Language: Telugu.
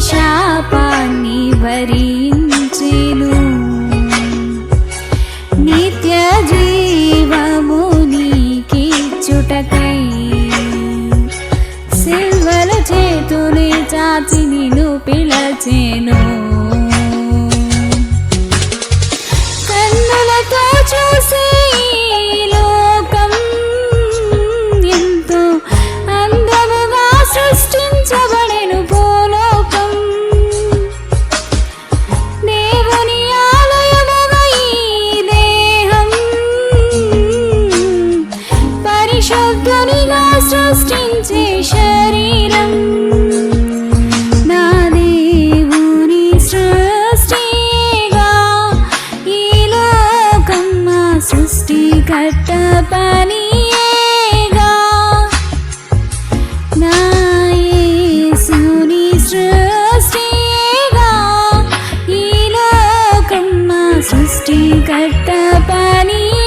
శాపాన్ని భరించెను. నిత్య జీవము నీకిచ్చుటకై సిల్వల చేతుని చాచి నిను పిలచేను. కన్నులతో చూసి సృష్టించే శరీరం. నా దేవుని సృష్టిగా ఈ లోకం నా సృష్టికర్త పని సృష్టికర్త పని